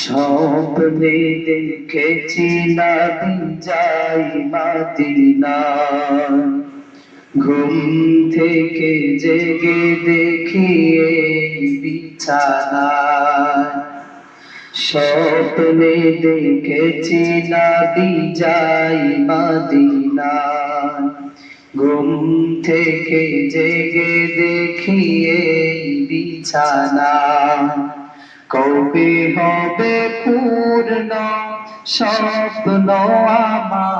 স্বপ্নে দেখেছি নবী যাই মাদিনা ঘুম থেকে জেগে দেখি এই বিছানা। স্বপ্নে দেখেছি নবী যাই মাদিনা ঘুম থেকে জেগে দেখি বিছানা। কবে হবে পূর্ণ স্বপ্ন আমার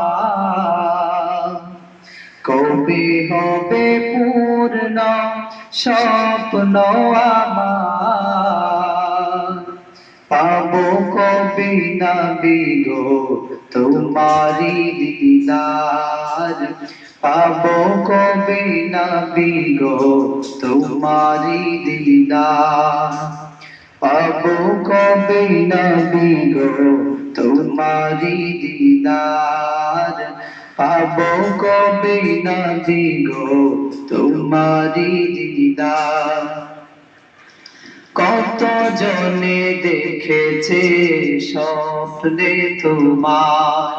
কবে হবে পূর্ণ স্বপ্ন আমার পাবো কবে না বিগো তোমারি দিদার? পাবো কবে না বিগো তোমারি দিদার? পাবো কবে না বিগো তোমারি দিদার। পাবো কবে না বিগো তোমারি দিদার। কত জনে দেখেছে স্বপ্নে তোমার?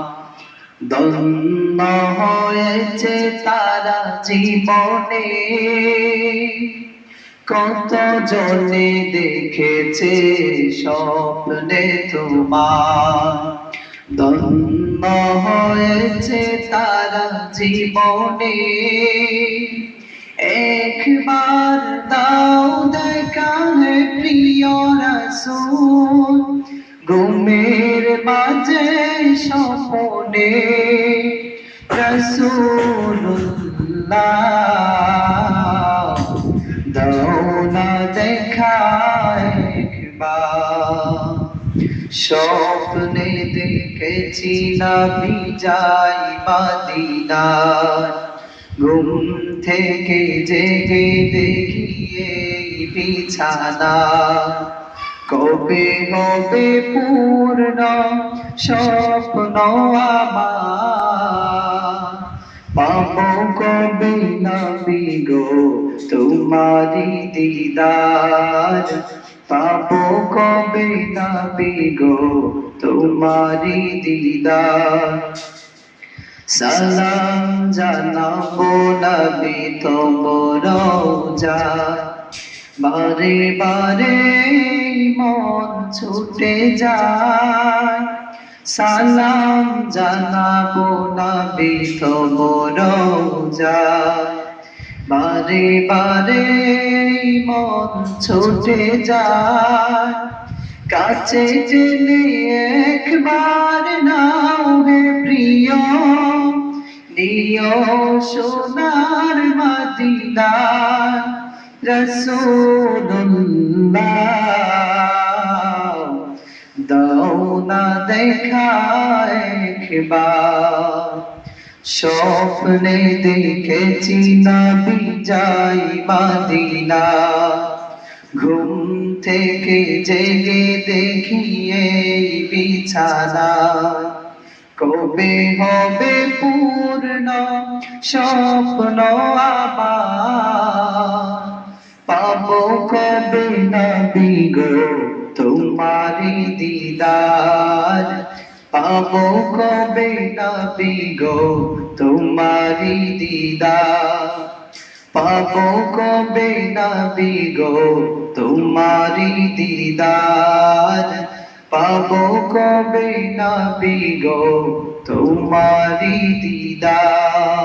দন্ন হয়েছে তারা জীবনে। কত জনে দেখেছে স্বপ্নে তোমার? দন্ন হয়েছে তারা জীবনে। একবার দাও দেখা প্রিয় রসুল, ঘুমের মাঝে স্বপনে। রসুল্লাহ না দেখা স্বপ্নে দেখেছি না বিজাই মাদিনার। ঘুম থেকে জেগে দেখিয়ে বিছানা। কবে হবে পূর্ণ স্বপ্ন আমার? পাবো কবে না বিগো তোমারি দিদার। পাবো কবে না বিগো তোমারি দিদার? সালাম জানাব নবী তোমর যা বারে বারে মন ছুটে যায়। সালাম জানাব নবী তোমর যা বারে বারে মন ছুটে যায়। কাছে জেনে একবার নাও হে প্রিয়, নিয় সোনার মদিনার রসুল্লাহ দাও না দেখা একবার। স্বপ্নে দেখেছি না বিজাই মাদিনা ঘুম থেকে জেগে দেখিয়ে বিছানা। কবে হবে পূর্ণ স্বপ্ন পাবো কবে না বিগো তোমারি দিদার? পাবো কবে নাবি গো তোমারি দিদা? পাবো কবে নাবি গো তোমারি দিদার পাবো কবে নাবি গো তোমারি দিদার